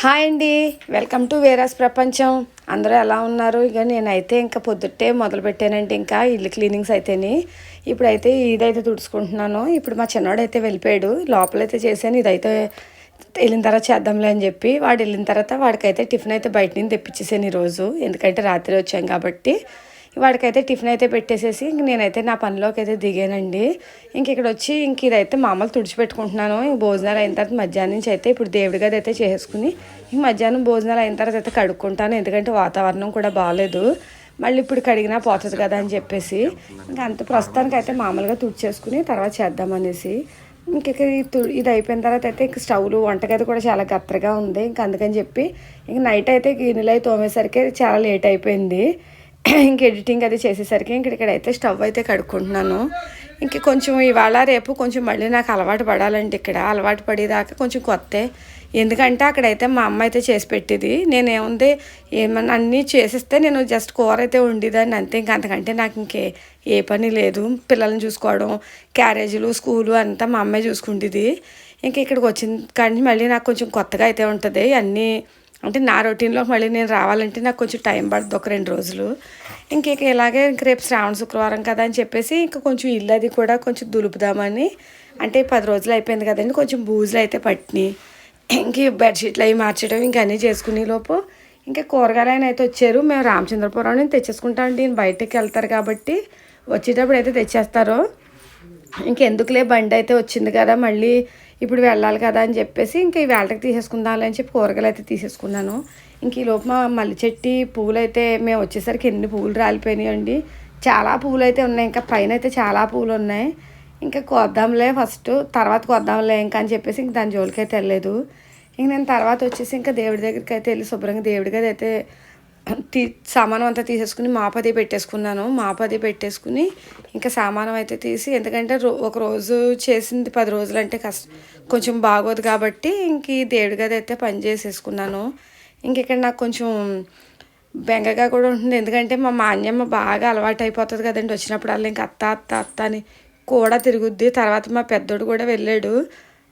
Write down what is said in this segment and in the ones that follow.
Hi అండి. Welcome to వేరాస్ ప్రపంచం. అందరూ ఎలా ఉన్నారు? ఇక నేనైతే ఇంకా పొద్దుట్టే మొదలు పెట్టానండి ఇంకా ఇల్లు క్లీనింగ్స్ అయితేని. ఇప్పుడైతే ఇదైతే తుడుచుకుంటున్నాను. ఇప్పుడు మా చిన్నవాడు అయితే వెళ్ళిపోయాడు. లోపలైతే చేశాను. ఇదైతే వెళ్ళిన తర్వాత చేద్దాంలే అని చెప్పి వాడు వెళ్ళిన తర్వాత వాడికైతే టిఫిన్ అయితే బయట నుంచి తెప్పించేసాను ఈరోజు. ఎందుకంటే రాత్రి వచ్చాం కాబట్టి. వాడికైతే టిఫిన్ అయితే పెట్టేసేసి ఇంక నేనైతే నా పనిలోకి అయితే దిగానండి. ఇంక ఇక్కడ వచ్చి ఇంక ఇదైతే మామూలు తుడిచిపెట్టుకుంటున్నాను. ఇంక భోజనాలు అయిన తర్వాత మధ్యాహ్నం నుంచి అయితే ఇప్పుడు దేవుడి గది అయితే చేసుకుని ఇంక మధ్యాహ్నం భోజనాలు అయిన తర్వాత అయితే కడుక్కుంటాను. ఎందుకంటే వాతావరణం కూడా బాగాలేదు మళ్ళీ ఇప్పుడు కడిగినా పోతుంది కదా అని చెప్పేసి ఇంకా అంత ప్రస్తుతానికి అయితే మామూలుగా తుడిచేసుకుని తర్వాత చేద్దామనేసి ఇంక ఇక ఇది అయిపోయిన తర్వాత అయితే ఇంక స్టవ్లు వంటగది కూడా చాలా గత్తరగా ఉంది. ఇంక అందుకని చెప్పి ఇంక నైట్ అయితే గిన్నెలు అయితే తోమేసరికి చాలా లేట్ అయిపోయింది. ఇంక ఎడిటింగ్ అది చేసేసరికి ఇంక ఇక్కడైతే స్టవ్ అయితే కడుక్కుంటున్నాను. ఇంక కొంచెం ఇవాళ రేపు కొంచెం మళ్ళీ నాకు అలవాటు పడాలంటే ఇక్కడ. అలవాటు పడేదాకా కొంచెం కొత్తే. ఎందుకంటే అక్కడైతే మా అమ్మ అయితే చేసి పెట్టేది. నేను ఏముంది ఏమన్నా అన్నీ చేసిస్తే నేను జస్ట్ కూర అయితే ఉండేదాన్ని అంతే. ఇంక అంతకంటే నాకు ఇంకే ఏ పని లేదు. పిల్లల్ని చూసుకోవడం క్యారేజీలు స్కూలు అంతా మా అమ్మాయి చూసుకుంటుంది. ఇంక ఇక్కడికి వచ్చిన కానీ మళ్ళీ నాకు కొంచెం కొత్తగా అయితే ఉంటుంది. అన్నీ అంటే నా రొటీన్లో మళ్ళీ నేను రావాలంటే నాకు కొంచెం టైం పడుతుంది ఒక రెండు రోజులు. ఇంకా ఇలాగే ఇంక రేపు శ్రావణ శుక్రవారం కదా అని చెప్పేసి ఇంకా కొంచెం ఇల్లు అది కూడా కొంచెం దులుపుదామని అంటే పది రోజులు అయిపోయింది కదండి కొంచెం బూజులు అయితే పట్టినాయి ఇంక బెడ్షీట్లు అవి మార్చడం ఇంక అన్నీ చేసుకునే లోపు ఇంకా కూరగాయలు ఆయన అయితే వచ్చారు. మేము రామచంద్రపురం నుంచి తెచ్చేసుకుంటామండి బయటకు బయటకి వెళ్తారు కాబట్టి వచ్చేటప్పుడు అయితే తెచ్చేస్తారు. ఇంకెందుకులే బండి అయితే వచ్చింది కదా మళ్ళీ ఇప్పుడు వెళ్ళాలి కదా అని చెప్పేసి ఇంకా ఈ వేళకి తీసేసుకుందాం అని చెప్పి కూరగాయలు అయితే తీసేసుకున్నాను. ఇంక ఈ లోపు మా మల్లి చెట్టి పువ్వులు అయితే మేము వచ్చేసరికి ఎన్ని పువ్వులు రాలిపోయినాయండి. చాలా పువ్వులు అయితే ఉన్నాయి. ఇంకా పైన అయితే చాలా పువ్వులు ఉన్నాయి. ఇంకా కొద్దాంలే ఫస్ట్. తర్వాత కొద్దాంలే ఇంకా అని చెప్పేసి ఇంక దాని జోలికి అయితే వెళ్ళలేదు. ఇంక నేను తర్వాత వచ్చేసి ఇంకా దేవుడి దగ్గరికి అయితే వెళ్ళి శుభ్రంగా దేవుడి గది అయితే తీ సామానం అంతా తీసేసుకుని మాపది పెట్టేసుకున్నాను. మాపది పెట్టేసుకుని ఇంకా సామానం అయితే తీసి ఎందుకంటే రో ఒక రోజు చేసింది పది రోజులు అంటే కష్ట కొంచెం బాగోదు కాబట్టి ఇంక ఈ దేవుడి గది అయితే పని చేసేసుకున్నాను. ఇంక ఇక్కడ నాకు కొంచెం బెంగగా కూడా ఉంటుంది. ఎందుకంటే మా మాన్యమ్మ బాగా అలవాటు అయిపోతుంది కదండి వచ్చినప్పుడల్లా ఇంక అత్త అత్త అత్త అని కూడా తిరుగుద్ది. తర్వాత మా పెద్దోడు కూడా వెళ్ళాడు.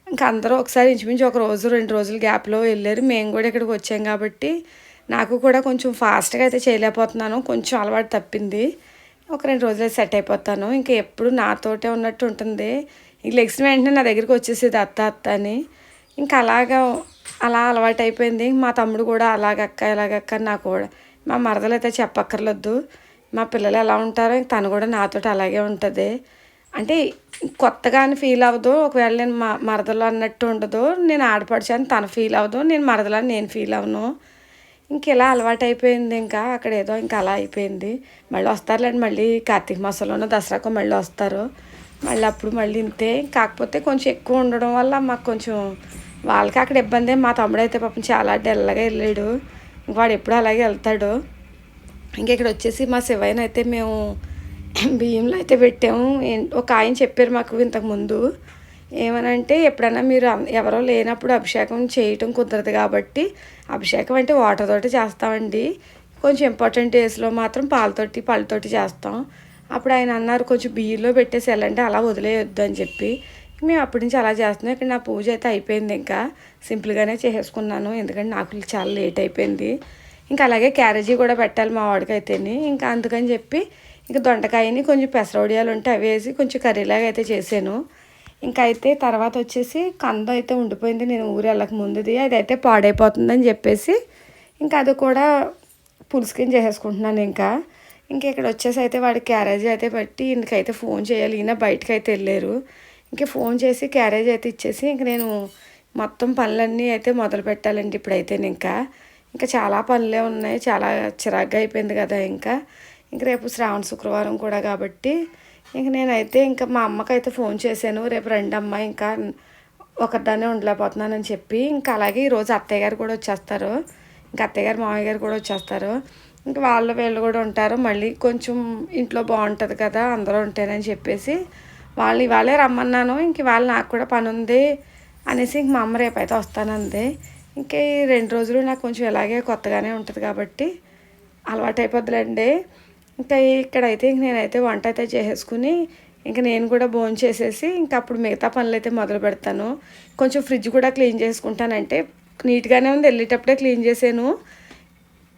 ఇంకా అందరూ ఒకసారి ఇంచుమించు ఒక రోజు రెండు రోజులు గ్యాప్లో వెళ్ళారు. మేము కూడా ఇక్కడికి వచ్చాం కాబట్టి నాకు కూడా కొంచెం ఫాస్ట్గా అయితే చేయలేకపోతున్నాను. కొంచెం అలవాటు తప్పింది. ఒక రెండు రోజులు సెట్ అయిపోతాను. ఇంకా ఎప్పుడు నాతోటే ఉన్నట్టు ఉంటుంది. ఇంక లెగ్సిన వెంటనే నా దగ్గరికి వచ్చేసేది అత్త అత్త అని. ఇంకా అలాగా అలా అలవాటు అయిపోయింది. మా తమ్ముడు కూడా అలాగక్క ఇలాగక్క అని నాకు కూడా మా మరదలు అయితే చెప్పక్కర్లేదు మా పిల్లలు ఎలా ఉంటారో ఇంక తను కూడా నాతోటి అలాగే ఉంటుంది. అంటే కొత్తగా అని ఫీల్ అవ్వదు. ఒకవేళ నేను మా మరదలు అన్నట్టు ఉండదు. నేను ఆడపడిచాను తను ఫీల్ అవ్వదు. నేను మరదలని నేను ఫీల్ అవ్వను. ఇంక ఇలా అలవాటు అయిపోయింది ఇంకా అక్కడ ఏదో ఇంకా అలా అయిపోయింది. మళ్ళీ వస్తారులేండి మళ్ళీ కార్తీక మాసంలోనో దసరాకు మళ్ళీ వస్తారు. మళ్ళీ అప్పుడు మళ్ళీ ఇంతే. కాకపోతే కొంచెం ఎక్కువ ఉండడం వల్ల మాకు కొంచెం వాళ్ళకి అక్కడ ఇబ్బంది. మా తమ్ముడు అయితే పాపం చాలా డెల్లగా వెళ్ళాడు. ఇంక వాడు ఎప్పుడు అలాగే వెళ్తాడు. ఇంక ఇక్కడ వచ్చేసి మా శివయ్యని అయితే మేము బియ్యంలో అయితే పెట్టాము. ఒక ఆయన చెప్పారు మాకు ఇంతకుముందు ఏమనంటే ఎప్పుడైనా మీరు అం- ఎవరో లేనప్పుడు అభిషేకం చేయటం కుదరదు కాబట్టి అభిషేకం అంటే వాటర్ తోటి చేస్తామండి. కొంచెం ఇంపార్టెంట్ డేస్లో మాత్రం పాలతోటి పళ్ళతోటి చేస్తాం. అప్పుడు ఆయన అన్నారు కొంచెం బియ్యంలో పెట్టేసి వెళ్ళండి అలా వదిలేయొద్దు అని చెప్పి. మేము అప్పటి నుంచి అలా చేస్తున్నాం. ఇక్కడ నా పూజ అయితే అయిపోయింది ఇంకా. సింపుల్గానే చేసేసుకున్నాను. ఎందుకంటే నాకు చాలా లేట్ అయిపోయింది. ఇంకా అలాగే క్యారేజీ కూడా పెట్టాలి మా వాడికి ఇంకా అందుకని చెప్పి ఇంకా దొండకాయని కొంచెం పెసరవడియాలు ఉంటే అవి వేసి కొంచెం కర్రీలాగా అయితే చేశాను. ఇంకా అయితే తర్వాత వచ్చేసి కంద అయితే ఉండిపోయింది. నేను ఊరు వెళ్ళక ముందుది. అది అయితే పాడైపోతుందని చెప్పేసి ఇంకా అది కూడా పులుసుకిని చేసేసుకుంటున్నాను ఇంకా. ఇంకా ఇక్కడ వచ్చేసి అయితే వాడి క్యారేజీ అయితే పెట్టి ఇంకైతే ఫోన్ చేయాలి. ఈయన బయటకు అయితే వెళ్ళారు. ఇంకా ఫోన్ చేసి క్యారేజ్ అయితే ఇచ్చేసి ఇంక నేను మొత్తం పనులన్నీ అయితే మొదలు పెట్టాలండి ఇప్పుడైతే ఇంకా. ఇంకా చాలా పనులే ఉన్నాయి. చాలా చిరాగ్గా అయిపోయింది కదా ఇంకా. ఇంక రేపు శ్రావణ శుక్రవారం కూడా కాబట్టి ఇంక నేనైతే ఇంకా మా అమ్మకైతే ఫోన్ చేశాను రేపు రెండమ్మ ఇంకా ఒకరిదానే ఉండలేకపోతున్నానని చెప్పి. ఇంకా అలాగే ఈరోజు అత్తయ్య గారు కూడా వచ్చేస్తారు. ఇంకా అత్తయ్య గారు మామయ్య గారు కూడా వచ్చేస్తారు. ఇంకా వాళ్ళు వీళ్ళు కూడా ఉంటారు. మళ్ళీ కొంచెం ఇంట్లో బాగుంటుంది కదా అందరూ ఉంటారని చెప్పేసి వాళ్ళు ఇవాళే రమ్మన్నాను. ఇంక ఇవాళ నాకు కూడా పని ఉంది అనేసి ఇంక మా అమ్మ రేపు అయితే వస్తానంది. ఇంకా ఈ రెండు రోజులు నాకు కొంచెం ఇలాగే కొత్తగానే ఉంటుంది కాబట్టి అలవాటు అయిపోద్దులేండి ఇంకా ఇక్కడైతే ఇంక నేనైతే వంట అయితే చేసేసుకుని ఇంకా నేను కూడా భోజనం చేసేసి ఇంకా అప్పుడు మిగతా పనులు అయితే మొదలు పెడతాను. కొంచెం ఫ్రిడ్జ్ కూడా క్లీన్ చేసుకుంటానంటే నీట్గానే ఉంది వెళ్ళేటప్పుడే క్లీన్ చేశాను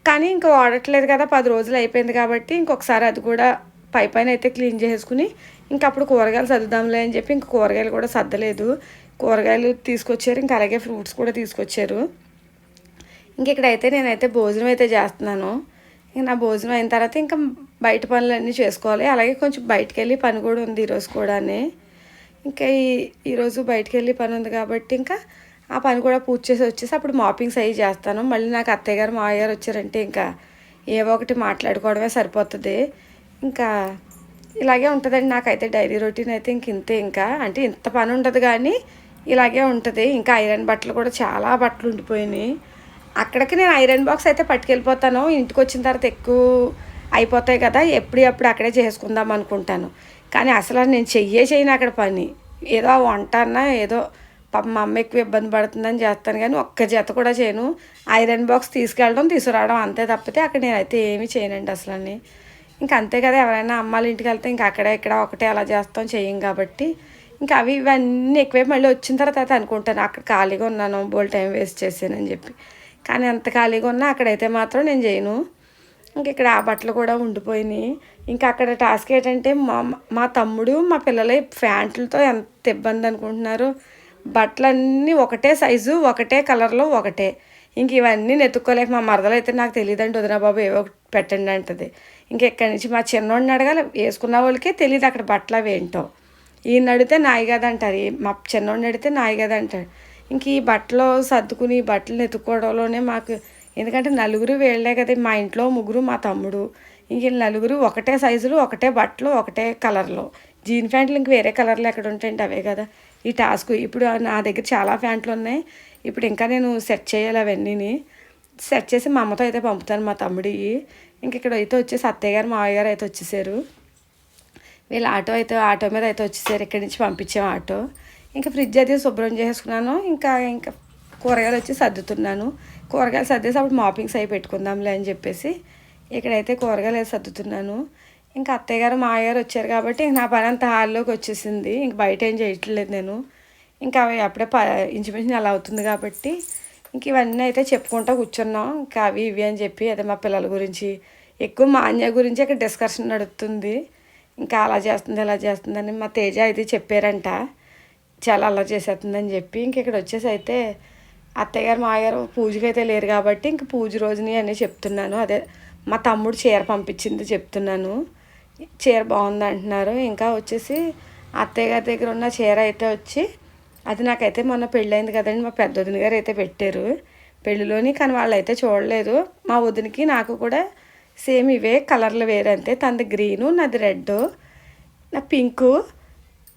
కానీ ఇంకా వాడట్లేదు కదా పది రోజులు అయిపోయింది కాబట్టి ఇంకొకసారి అది కూడా పై పైన అయితే క్లీన్ చేసుకుని ఇంకా అప్పుడు కూరగాయలు సర్దుదాంలే అని చెప్పి ఇంకా కూరగాయలు కూడా సర్దలేదు. కూరగాయలు తీసుకొచ్చారు ఇంకా అలాగే ఫ్రూట్స్ కూడా తీసుకొచ్చారు. ఇంక ఇక్కడైతే నేనైతే భోజనం అయితే చేస్తున్నాను. ఇంక నా భోజనం అయిన తర్వాత ఇంకా బయట పనులన్నీ చేసుకోవాలి. అలాగే కొంచెం బయటకు వెళ్ళి పని కూడా ఉంది ఈరోజు కూడానే. ఇంకా ఈ ఈరోజు బయటకు వెళ్ళి పని ఉంది కాబట్టి ఇంకా ఆ పని కూడా పూర్తి చేసి వచ్చేసి అప్పుడు మాపింగ్స్ అవి చేస్తాను. మళ్ళీ నాకు అత్తయ్య గారు మావయ్య గారు వచ్చారంటే ఇంకా ఏవో ఒకటి మాట్లాడుకోవడమే సరిపోతుంది. ఇంకా ఇలాగే ఉంటుందండి నాకైతే డైలీ రొటీన్ అయితే ఇంక ఇంతే ఇంకా. అంటే ఇంత పని ఉండదు కానీ ఇలాగే ఉంటుంది. ఇంకా ఐరన్ బట్టలు కూడా చాలా బట్టలు ఉండిపోయినాయి. అక్కడికి నేను ఐరన్ బాక్స్ అయితే పట్టుకెళ్ళిపోతాను. ఇంటికి వచ్చిన తర్వాత ఎక్కువ అయిపోతాయి కదా ఎప్పుడప్పుడు అక్కడే చేసుకుందాం అనుకుంటాను. కానీ అసలు నేను చెయ్యే చేయను అక్కడ పని. ఏదో వంట అన్నా ఏదో పాప మా అమ్మ ఎక్కువ ఇబ్బంది పడుతుందని చేస్తాను కానీ ఒక్క జత కూడా చేయను. ఐరన్ బాక్స్ తీసుకెళ్ళడం తీసుకురావడం అంతే తప్పితే అక్కడ నేనైతే ఏమీ చేయనండి అసలు ఇంకా అంతే కదా ఎవరైనా అమ్మాళ్ళ ఇంటికి వెళ్తే ఇంకా అక్కడ ఇక్కడ ఒకటే అలా చేస్తాం చేయం కాబట్టి. ఇంకా అవి ఇవన్నీ ఎక్కువే మళ్ళీ వచ్చిన తర్వాత అనుకుంటాను. అక్కడ ఖాళీగా ఉన్నాను బోల్ టైం వేస్ట్ చేసానని చెప్పి. కానీ ఎంత ఖాళీగా ఉన్నా అక్కడైతే మాత్రం నేను చేయను. ఇంక ఇక్కడ ఆ బట్టలు కూడా ఉండిపోయినాయి. ఇంకా అక్కడ టాస్క్ ఏంటంటే మా మా తమ్ముడు మా పిల్లలు ప్యాంట్లతో ఎంత ఇబ్బంది అనుకుంటున్నారు? బట్టలన్నీ ఒకటే సైజు ఒకటే కలర్లో ఒకటే. ఇంక ఇవన్నీ నెత్తుక్కోలేక మా మరదలు అయితే నాకు తెలియదండి వదిన బాబు ఏవో పెట్టండి అంటది. ఇంక ఇక్కడి నుంచి మా చిన్నోడిని అడగాలి వేసుకున్న వాళ్ళకే తెలియదు అక్కడ బట్టలు అవి ఏంటో. ఈయన అడిగితే నాయి కదా అంటారు మా చిన్నోడిని అడిగితే నాయి కదా అంటాడు ఇంక ఈ బట్టలు సర్దుకుని ఈ బట్టలు ఎత్తుకోవడంలోనే మాకు ఎందుకంటే నలుగురు వీళ్ళే కదా మా ఇంట్లో ముగ్గురు మా తమ్ముడు. ఇంక నలుగురు ఒకటే సైజులు ఒకటే బట్టలు ఒకటే కలర్లో. జీన్ ప్యాంట్లు ఇంక వేరే కలర్లు ఎక్కడ ఉంటాయండి అవే కదా. ఈ టాస్క్ ఇప్పుడు నా దగ్గర చాలా ప్యాంట్లు ఉన్నాయి. ఇప్పుడు ఇంకా నేను సెట్ చేయాలి అవన్నీని. సెట్ చేసి మా అమ్మతో అయితే పంపుతాను మా తమ్ముడి ఇంక ఇక్కడ అయితే వచ్చేసి అత్తయ్య గారు మావయ్య గారు అయితే వచ్చేసారు. వీళ్ళు ఆటో అయితే ఆటో మీద అయితే వచ్చేసారు. ఇక్కడి నుంచి పంపించాం ఆటో. ఇంకా ఫ్రిడ్జ్ అయితే శుభ్రం చేసుకున్నాను. ఇంకా ఇంకా కూరగాయలు వచ్చి సర్దుతున్నాను. కూరగాయలు సర్దేసి అప్పుడు మాపింగ్స్ అవి పెట్టుకుందాంలే అని చెప్పేసి ఇక్కడైతే కూరగాయలు సర్దుతున్నాను. ఇంకా అత్తయ్య గారు మా గారు వచ్చారు కాబట్టి నా పని అంత హాల్లోకి వచ్చేసింది. ఇంక బయట ఏం చేయట్లేదు నేను. ఇంకా అవి అప్పుడే ప ఇంచుమించు అలా అవుతుంది కాబట్టి ఇంక ఇవన్నీ అయితే చెప్పుకుంటా కూర్చున్నాం. ఇంకా అవి ఇవి అని చెప్పి అదే మా పిల్లల గురించి ఎక్కువ మా అన్య గురించి అక్కడ డిస్కషన్ నడుస్తుంది ఇంకా అలా చేస్తుంది ఇలా చేస్తుందని మా తేజ అయితే చెప్పారంట. చాలా అలా చేసేస్తుందని చెప్పి ఇంక ఇక్కడ వచ్చేసి అయితే అత్తయ్య గారు మాయగారు పూజకి అయితే లేరు కాబట్టి ఇంక పూజ రోజుని అని చెప్తున్నాను. అదే మా తమ్ముడు చీర పంపించింది చెప్తున్నాను. చీర బాగుంది అంటున్నారు. ఇంకా వచ్చేసి అత్తయ్య గారి దగ్గర ఉన్న చీర అయితే వచ్చి అది నాకైతే మొన్న పెళ్ళైంది కదండి మా పెద్ద వదిన గారు అయితే పెట్టారు. పెళ్ళిలోని కానీ వాళ్ళు అయితే చూడలేదు. మా వదినకి నాకు కూడా సేమ్ ఇవే కలర్లు వేరే అంతే. తనది గ్రీను నాది రెడ్ నా పింకు.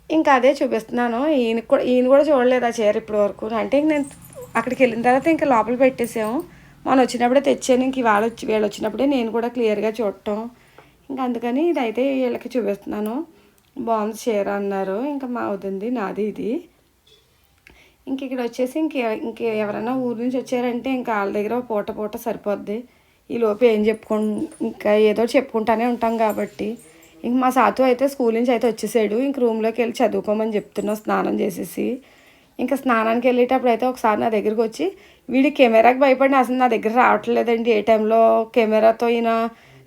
ఇంకా అదే చూపిస్తున్నాను. ఈయన కూడా ఈయన కూడా చూడలేదు ఆ చీర ఇప్పటి వరకు అంటే నేను అక్కడికి వెళ్ళిన తర్వాత ఇంకా లోపల పెట్టేసాము. మొన్న వచ్చినప్పుడే తెచ్చాను ఇంక ఇవాళ వచ్చి వీళ్ళు వచ్చినప్పుడే నేను కూడా క్లియర్గా చూడటం. ఇంకా అందుకని ఇదైతే వీళ్ళకి చూపిస్తున్నాను. బాగుంది చీర అన్నారు. ఇంకా మా అవుతుంది నాది ఇది. ఇంక ఇక్కడ వచ్చేసి ఇంక ఇంక ఎవరైనా ఊరు నుంచి వచ్చారంటే ఇంకా వాళ్ళ దగ్గర పూట పూట సరిపోద్ది. ఈ లోపు ఏం చెప్పుకు ఇంకా ఏదో చెప్పుకుంటానే ఉంటాం కాబట్టి. ఇంక మా సాతు అయితే స్కూల్ నుంచి అయితే వచ్చేసాడు. ఇంక రూమ్లోకి వెళ్ళి చదువుకోమని చెప్తున్నాం స్నానం చేసేసి. ఇంకా స్నానానికి వెళ్ళేటప్పుడు అయితే ఒకసారి నా దగ్గరికి వచ్చి వీడి కెమెరాకి భయపడిన అసలు నా దగ్గర రావట్లేదండి ఏ టైంలో కెమెరాతో ఈయన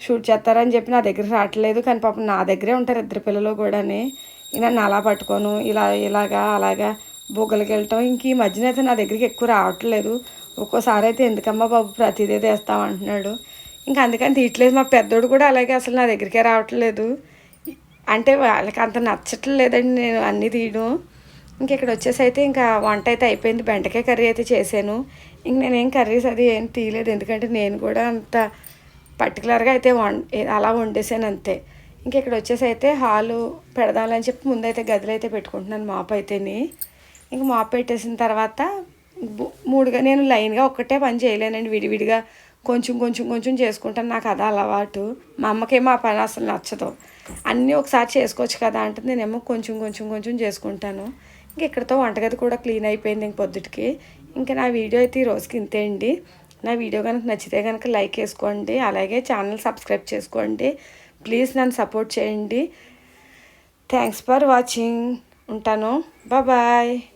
షూట్ చేస్తారని చెప్పి నా దగ్గర రావట్లేదు. కానీ పాపం నా దగ్గరే ఉంటారు ఇద్దరు పిల్లలు కూడాని. ఈయన అలా పట్టుకోను ఇలా ఇలాగా అలాగా బొగ్గలకి వెళ్ళటం. ఇంక ఈ మధ్యన అయితే నా దగ్గరికి ఎక్కువ రావట్లేదు. ఒక్కోసారి అయితే ఎందుకమ్మా బాబు ప్రతిదీ తెస్తామంటున్నాడు ఇంకా అందుకని తీయట్లేదు మా పెద్దోడు కూడా అలాగే అసలు నా దగ్గరికే రావట్లేదు. అంటే వాళ్ళకి అంత నచ్చట్లేదండి నేను అన్నీ తీయడం. ఇంక ఇక్కడ వచ్చేసి అయితే ఇంకా వంట అయితే అయిపోయింది. బెండకాయ కర్రీ అయితే చేశాను. ఇంక నేనేం కర్రీస్ అది ఏం తీయలేదు. ఎందుకంటే నేను కూడా అంత పర్టికులర్గా అయితే వం అలా వండేసాను అంతే. ఇంక ఇక్కడ వచ్చేసి అయితే హాలు పెడదామని చెప్పి ముందైతే గదిలో అయితే పెట్టుకుంటున్నాను మాపు అయితేని. ఇంక మాప పెట్టేసిన తర్వాత మూడుగా నేను లైన్గా ఒక్కటే పని చేయలేనండి. విడివిడిగా కొంచెం కొంచెం కొంచెం చేసుకుంటాను. నాకు అది అలవాటు. మా అమ్మకేమో ఆ పని అసలు నచ్చదు. అన్నీ ఒకసారి చేసుకోవచ్చు కదా అంటే నేనేమో కొంచెం కొంచెం కొంచెం చేసుకుంటాను. ఇంక ఇక్కడతో వంటగది కూడా క్లీన్ అయిపోయింది ఇంక పొద్దుటికి. ఇంకా నా వీడియో అయితే ఈ రోజుకి ఇంతే అండి. నా వీడియో కనుక నచ్చితే కనుక లైక్ వేసుకోండి అలాగే ఛానల్ సబ్స్క్రైబ్ చేసుకోండి. ప్లీజ్ నన్ను సపోర్ట్ చేయండి. Thanks for watching. ఉంటాను. బాయ్.